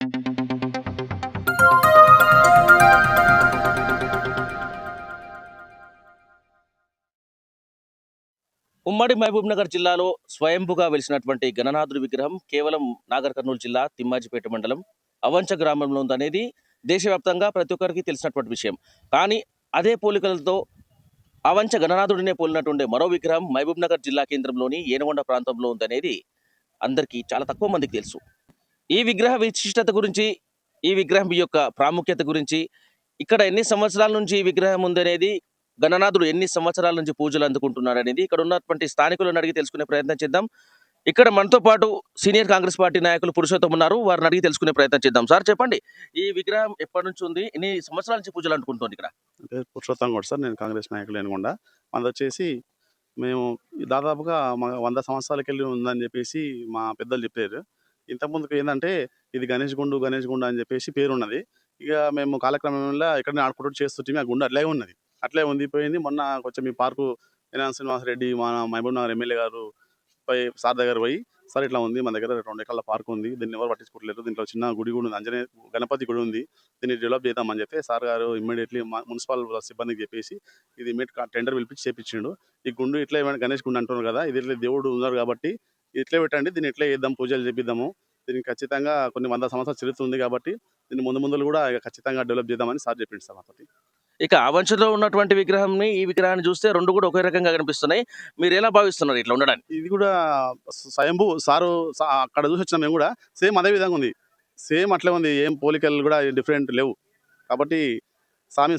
ఉమ్మడి మహబూబ్నగర్ జిల్లాలో స్వయంభుగా వెలిసినటువంటి గణనాథుడి విగ్రహం కేవలం నాగర్ కర్నూలు జిల్లా తిమ్మాజిపేట మండలం అవంచ గ్రామంలో ఉందనేది దేశవ్యాప్తంగా ప్రతి ఒక్కరికి తెలిసినటువంటి విషయం. కానీ అదే పోలికలతో అవంచ గణనాథుడినే పోలినటువంటి మరో విగ్రహం మహబూబ్ నగర్ జిల్లా కేంద్రంలోని ఏనగొండ ప్రాంతంలో ఉందనేది అందరికీ చాలా తక్కువ మందికి తెలుసు. ఈ విగ్రహ విశిష్టత గురించి ఈ విగ్రహం యొక్క ప్రాముఖ్యత గురించి ఇక్కడ ఎన్ని సంవత్సరాల నుంచి ఈ విగ్రహం ఉందనేది గణనాథుడు ఎన్ని సంవత్సరాల నుంచి పూజలు అందుకుంటున్నాడు అనేది ఇక్కడ ఉన్నటువంటి స్థానికులను అడిగి తెలుసుకునే ప్రయత్నం చేద్దాం. ఇక్కడ మనతో పాటు సీనియర్ కాంగ్రెస్ పార్టీ నాయకులు పురుషోత్తం ఉన్నారు వారిని అడిగి తెలుసుకునే ప్రయత్నం చేద్దాం. సార్ చెప్పండి ఈ విగ్రహం ఎప్పటి నుంచి ఉంది ఎన్ని సంవత్సరాల నుంచి పూజలు అనుకుంటుంది ఇక్కడ? పురుషోత్తం కూడా సార్ నేను కాంగ్రెస్ నాయకులు అనుకుండా మనది వచ్చేసి మేము దాదాపుగా మా వంద సంవత్సరాలకి వెళ్ళి ఉందని చెప్పేసి మా పెద్దలు చెప్పారు. ఇంతకుముందుకు ఏంటంటే ఇది గణేష్ గుండు గణేష్ గుండు అని చెప్పేసి పేరు ఉన్నది ఇక మేము కాలక్రమంలో ఇక్కడ ఆడుకుంటూ చేస్తుంటే ఆ గుండు అట్లే ఉన్నది. అట్లే ఉంది పోయింది మొన్న కొంచెం ఈ పార్కు ఎన్ఆర్ శ్రీనివాసరెడ్డి మా మహబూబ్ నగర్ ఎమ్మెల్యే గారు పోయి సార్ దగ్గర పోయి సార్ ఇట్లా ఉంది మన దగ్గర రెండు ఎకరాల పార్క్ ఉంది దీన్ని ఎవరు పట్టించుకోవట్లేదు దీంట్లో చిన్న గుడి కూడా ఉంది అంజనే గణపతి గుడి ఉంది దీన్ని డెవలప్ చేద్దామని చెప్పి సార్ గారు ఇమ్మీడియట్లీ మున్సిపల్ సిబ్బందికి చెప్పేసి ఇది ఇమీడియట్ టెండర్ పిలిపించి చేపించిండు. ఈ గుండు ఇట్లా ఏమైనా గణేష్ గుండు అంటున్నారు కదా ఇది దేవుడు ఉన్నారు కాబట్టి ఇట్లే పెట్టండి దీన్ని ఇట్లే చేద్దాం పూజలు చేపిద్దాము. దీనికి ఖచ్చితంగా కొన్ని వంద సంవత్సరాల చరిత్ర ఉంది కాబట్టి దీన్ని ముందు ముందు కూడా ఖచ్చితంగా డెవలప్ చేద్దామని సార్ చెప్పిండు సార్ ఇక అవంచలో ఉన్నటువంటి విగ్రహంని ఈ విగ్రహాన్ని చూస్తే రెండు కూడా ఒకే రకంగా కనిపిస్తున్నాయి. మీరు ఎలా భావిస్తున్నారు ఇట్లా ఉండడానికి? ఇది కూడా స్వయంభూ సారు అక్కడ చూసి వచ్చిన మేము కూడా. సేమ్ అదే విధంగా ఉంది. సేమ్ అట్లే ఉంది. ఏం పోలికలు కూడా డిఫరెంట్ లేవు. కాబట్టి స్వామి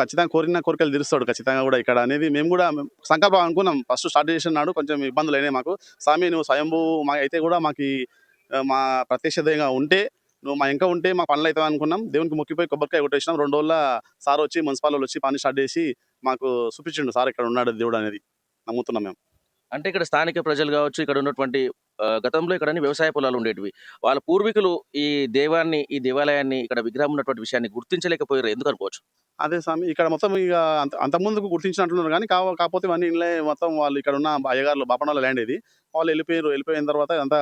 ఖచ్చితంగా కోరిన కోరికలు తీరుస్తాడు ఖచ్చితంగా కూడా ఇక్కడ అనేది మేము కూడా సంకల్పం అనుకున్నాం. ఫస్ట్ స్టార్ట్ చేసిన నాడు కొంచెం ఇబ్బందులు అయినాయి మాకు. స్వామి నువ్వు స్వయంభూ మా అయితే కూడా మాకు మా ప్రత్యక్షతంగా ఉంటే నువ్వు మా ఇంకా ఉంటే మా పనులు అవుతాయి అనుకున్నాం. దేవునికి మొక్కిపోయి కొబ్బరికాయ కొట్టేసినాం. రెండు రోజుల సార్ వచ్చి మున్సిపాల్ వచ్చి పని స్టార్ట్ చేసి మాకు చూపించిండు. సార్ ఇక్కడ ఉన్నాడు దేవుడు అనేది నమ్ముతున్నాం మేము. అంటే ఇక్కడ స్థానిక ప్రజలు కావచ్చు ఇక్కడ ఉన్నటువంటి గతంలో ఇక్కడ వ్యవసాయ పొలాలు ఉండేటివి. వాళ్ళ పూర్వీకులు ఈ దేవాన్ని ఈ దేవాలయాన్ని ఇక్కడ విగ్రహం ఉన్నటువంటి విషయాన్ని గుర్తించలేకపోయారు. ఎందుకు అనుకోవచ్చు? అదే స్వామి ఇక్కడ మొత్తం ఇక అంత అంతకుముందుకు గుర్తించినట్టున్నారు కానీ కావ కాకపోతే ఇవన్నీ ఇళ్ళే మొత్తం వాళ్ళు ఇక్కడ ఉన్న అయ్యగారులు బాపనలో ల్యాండ్ ఇది. వాళ్ళు వెళ్ళిపోయారు వెళ్ళిపోయిన తర్వాత అంతా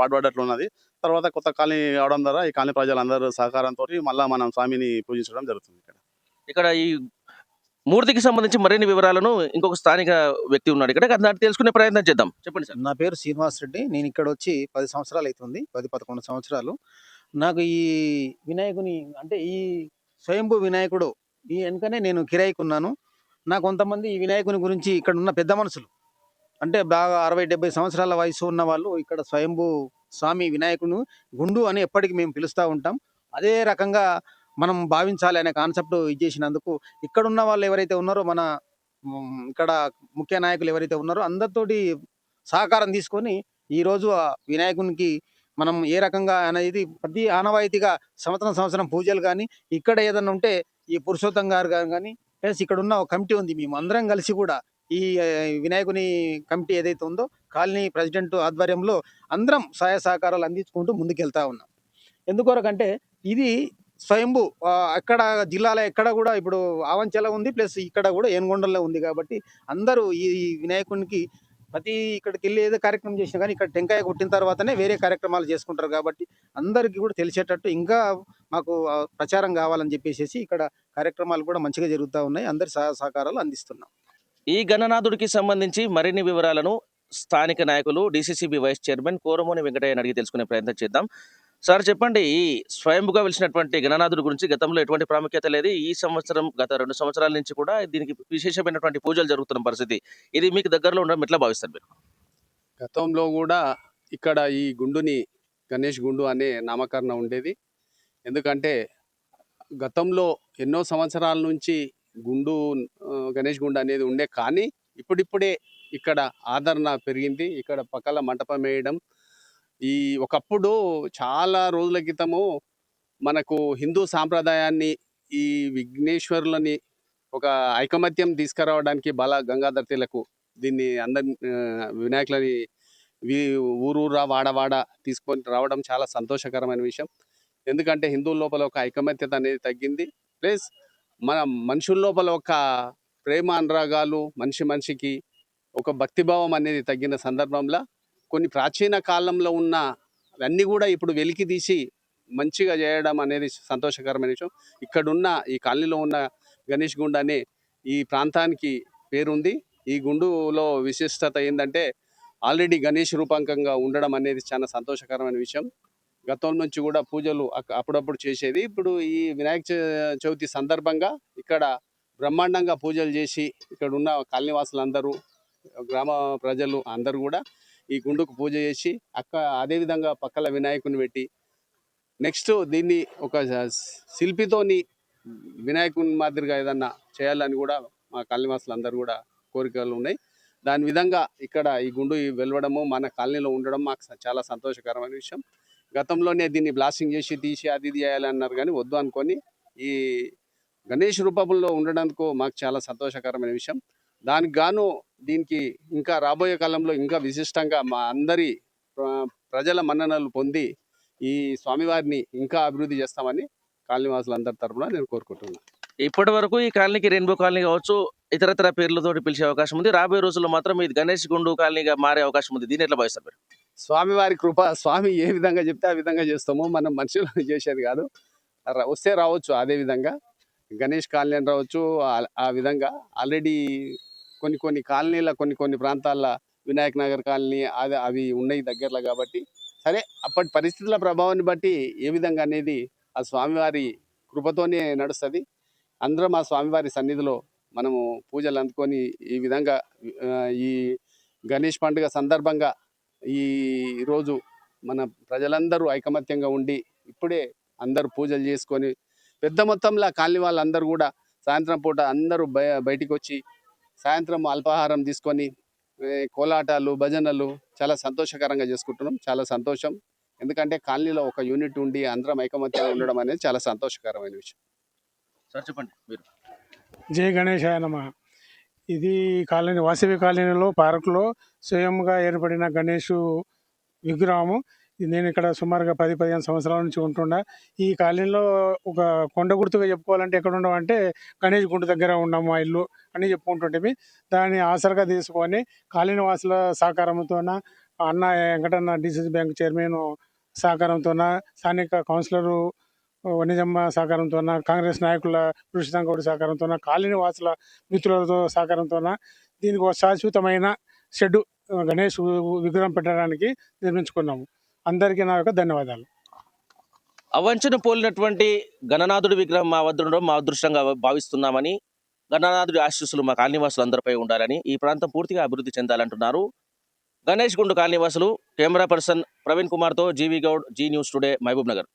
పాడుపడ్డట్లు ఉన్నది. తర్వాత కొత్త కాలనీ అవడం ద్వారా ఈ కాలనీ ప్రజలందరూ సహకారంతో మళ్ళీ మనం స్వామిని పూజించడం జరుగుతుంది ఇక్కడ. ఇక్కడ ఈ మూర్తికి సంబంధించి మరిన్ని వివరాలను ఇంకొక స్థానిక వ్యక్తి ఉన్నాడు ఇక్కడ. దాన్ని తెలుసుకునే ప్రయత్నం చేద్దాం. చెప్పండి సార్. నా పేరు శ్రీనివాస్ రెడ్డి. నేను ఇక్కడ వచ్చి పది సంవత్సరాలు అవుతుంది పది పదకొండు సంవత్సరాలు. నాకు ఈ వినాయకుని అంటే ఈ స్వయంభూ వినాయకుడు ఈ వెనుకనే నేను కిరాయికి ఉన్నాను నాకు కొంతమంది ఈ వినాయకుని గురించి ఇక్కడ ఉన్న పెద్ద మనుషులు. అంటే బాగా అరవై డెబ్బై సంవత్సరాల వయసు ఉన్న వాళ్ళు ఇక్కడ స్వయంభూ స్వామి వినాయకుడు గుండు అని ఎప్పటికీ మేము పిలుస్తూ ఉంటాం. అదే రకంగా మనం భావించాలి అనే కాన్సెప్ట్ ఇచ్చేసినందుకు ఇక్కడ ఉన్న వాళ్ళు ఎవరైతే ఉన్నారో మన ఇక్కడ ముఖ్య నాయకులు ఎవరైతే ఉన్నారో అందరితోటి సహకారం తీసుకొని ఈరోజు ఆ వినాయకునికి మనం ఏ రకంగా అనేది ప్రతి ఆనవాయితీగా సంవత్సరం సంవత్సరం పూజలు కానీ ఇక్కడ ఏదైనా ఉంటే ఈ పురుషోత్తం గారు కానీ ప్లస్ ఇక్కడ ఉన్న ఒక కమిటీ ఉంది. మేము అందరం కలిసి కూడా ఈ వినాయకుని కమిటీ ఏదైతే ఉందో కాలనీ ప్రెసిడెంట్ ఆధ్వర్యంలో అందరం సహాయ సహకారాలు అందించుకుంటూ ముందుకెళ్తా ఉన్నాం. ఎందుకొరకంటే ఇది స్వయంభూ అక్కడ జిల్లాలో ఎక్కడ కూడా ఇప్పుడు ఆవంచెల ఉంది ప్లస్ ఇక్కడ కూడా ఏనుగొండలో ఉంది కాబట్టి అందరూ ఈ వినాయకునికి ప్రతి ఇక్కడికి వెళ్ళి ఏదో కార్యక్రమం చేసినా కానీ ఇక్కడ టెంకాయ కొట్టిన తర్వాతనే వేరే కార్యక్రమాలు చేసుకుంటారు కాబట్టి అందరికీ కూడా తెలిసేటట్టు ఇంకా మాకు ప్రచారం కావాలని చెప్పేసి ఇక్కడ కార్యక్రమాలు కూడా మంచిగా జరుగుతూ ఉన్నాయి. అందరి సహ సహకారాలు అందిస్తున్నాం. ఈ గణనాథుడికి సంబంధించి మరిన్ని వివరాలను స్థానిక నాయకులు DCCB vice chairman Koramoni Venkataiah అడిగి తెలుసుకునే ప్రయత్నం చేద్దాం. సార్ చెప్పండి. ఈ స్వయంభుగా వెలిసినటువంటి గణనాథుడి గురించి గతంలో ఎటువంటి ప్రాముఖ్యత లేదు. ఈ సంవత్సరం గత రెండు సంవత్సరాల నుంచి కూడా దీనికి విశేషమైనటువంటి పూజలు జరుగుతున్న పరిస్థితి. ఇది మీకు దగ్గరలో ఉండడం ఎట్లా భావిస్తారు మీరు? గతంలో కూడా ఇక్కడ ఈ గుండుని గణేష్ గుండు అనే నామకరణం ఉండేది. ఎందుకంటే గతంలో ఎన్నో సంవత్సరాల నుంచి గుండు గణేష్ గుండు అనేది ఉండే కానీ ఇప్పుడిప్పుడే ఇక్కడ ఆదరణ పెరిగింది. ఇక్కడ పక్కల మంటపం వేయడం ఈ ఒకప్పుడు చాలా రోజుల క్రితము మనకు హిందూ సాంప్రదాయాన్ని ఈ విఘ్నేశ్వరులని ఒక ఐకమత్యం తీసుకురావడానికి బాల గంగాధర్ తిలకు దీన్ని అందరి వినాయకులని వీ ఊరూరా వాడవాడ తీసుకొని రావడం చాలా సంతోషకరమైన విషయం. ఎందుకంటే హిందువుల లోపల ఒక ఐకమత్యత అనేది తగ్గింది. ప్లస్ మన మనుషుల లోపల ఒక ప్రేమ అనురాగాలు మనిషి మనిషికి ఒక భక్తిభావం అనేది తగ్గిన సందర్భంలో కొన్ని ప్రాచీన కాలంలో ఉన్న అన్నీ కూడా ఇప్పుడు వెలికి తీసి మంచిగా చేయడం అనేది సంతోషకరమైన విషయం. ఇక్కడున్న ఈ కాలనీలో ఉన్న గణేష్ గుండు అనే ఈ ప్రాంతానికి పేరుంది. ఈ గుండులో విశిష్టత ఏంటంటే ఆల్రెడీ గణేష్ రూపాంకంగా ఉండడం అనేది చాలా సంతోషకరమైన విషయం. గతం నుంచి కూడా పూజలు అప్పుడప్పుడు చేసేది. ఇప్పుడు ఈ వినాయక చవితి సందర్భంగా ఇక్కడ బ్రహ్మాండంగా పూజలు చేసి ఇక్కడ ఉన్న కాలనీవాసులందరూ గ్రామ ప్రజలు అందరూ కూడా ఈ గుండుకు పూజ చేసి అక్క అదేవిధంగా పక్కల వినాయకుని పెట్టి నెక్స్ట్ దీన్ని ఒక శిల్పితోని వినాయకుని మాదిరిగా ఏదన్నా చేయాలని కూడా మా కాలనీవాసులు అందరూ కూడా కోరికలు ఉన్నాయి. దాని విధంగా ఇక్కడ ఈ గుండు వెలవడము మన కాలనీలో ఉండడం మాకు చాలా సంతోషకరమైన విషయం. గతంలోనే దీన్ని బ్లాస్టింగ్ చేసి తీసి అది ఇది చేయాలన్నారు కానీ వద్దు అనుకొని ఈ గణేష్ రూపంలో ఉండడానికి మాకు చాలా సంతోషకరమైన విషయం. దానికి గాను దీనికి ఇంకా రాబోయే కాలంలో ఇంకా విశిష్టంగా మా అందరి ప్ర- ప్రజల మన్ననలు పొంది ఈ స్వామివారిని ఇంకా అభివృద్ధి చేస్తామని కాలనీవాసులందరి తరపున నేను కోరుకుంటున్నాను ఇప్పటి వరకు ఈ కాలనీకి రెయిన్బో కాలనీ కావచ్చు ఇతరతర పేర్లతో పిలిచే అవకాశం ఉంది. రాబోయే రోజుల్లో మాత్రం ఇది గణేష్ గుండు కాలనీగా మారే అవకాశం ఉంది. దీని ఎట్లా భావిస్తారు మీరు? స్వామివారి కృప స్వామి ఏ విధంగా చెప్తే ఆ విధంగా చేస్తాము మనం మనుషులు చేసేది కాదు. వస్తే రావచ్చు అదే విధంగా. గణేష్ కాలనీ అని రావచ్చు ఆ విధంగా. ఆల్రెడీ కొన్ని కొన్ని కాలనీల కొన్ని కొన్ని ప్రాంతాల్లో వినాయక్ నగర్ కాలనీ అది అవి ఉన్నాయి దగ్గరలో కాబట్టి. సరే అప్పటి పరిస్థితుల ప్రభావాన్ని బట్టి ఏ విధంగా అనేది ఆ స్వామివారి కృపతోనే నడుస్తుంది. అందరం ఆ స్వామివారి సన్నిధిలో మనము పూజలు అందుకొని ఈ విధంగా ఈ గణేష్ పండుగ సందర్భంగా ఈ రోజు మన ప్రజలందరూ ఐకమత్యంగా ఉండి ఇప్పుడే అందరూ పూజలు చేసుకొని పెద్ద మొత్తంలో కాలనీ వాళ్ళందరూ కూడా సాయంత్రం పూట అందరూ బయ బయటికి వచ్చి సాయంత్రం అల్పాహారం తీసుకొని కోలాటాలు భజనలు చాలా సంతోషకరంగా చేసుకుంటున్నాం. చాలా సంతోషం. ఎందుకంటే కాలనీలో ఒక యూనిట్ ఉండి అందరం ఐకమత్యంగా ఉండడం అనేది చాలా సంతోషకరమైన విషయం. సార్ చెప్పండి. మీరు. జై గణేశాయ నమ. ఇది కాలనీ వాసవి కాలనీలో పార్కులో స్వయంగా ఏర్పడిన గణేషు విగ్రహము. నేను ఇక్కడ సుమారుగా పది పదిహేను సంవత్సరాల నుంచి ఉంటున్నా. ఈ కాలనీలో ఒక కొండ గుర్తుగా చెప్పుకోవాలంటే ఎక్కడ అంటే గణేష్ గుంట దగ్గర ఉన్నాము మా ఇల్లు అని చెప్పుకుంటుంటే దాన్ని ఆసరగా తీసుకొని కాలనీ వాసుల సహకారంతోన అన్న వెంకటన్న డిసిసి బ్యాంక్ చైర్మన్ సహకారంతోన స్థానిక కౌన్సిలరు వన్యజమ్మ సహకారంతో కాంగ్రెస్ నాయకుల కృష్ణంగౌడి సహకారంతో కాలనీ వాసుల మిత్రులతో సహకారంతో దీనికి ఒక శాశ్వతమైన షెడ్ గణేష్ విగ్రహం పెట్టడానికి నిర్మించుకున్నాము. అందరికీ నా యొక్క ధన్యవాదాలు. అవంచను పోలినటువంటి గణనాథుడి విగ్రహం మా వద్ద ఉండడం మా అదృష్టంగా భావిస్తున్నామని గణనాథుడి ఆశీస్సులు మా కాలనీవాసులు అందరిపై ఉండాలని ఈ ప్రాంతం పూర్తిగా అభివృద్ధి చెందాలంటున్నారు. గణేష్ గుండు కాలనీవాసులు కెమెరా పర్సన్ ప్రవీణ్ కుమార్తో G V Goud Zee News today Mahabubnagar.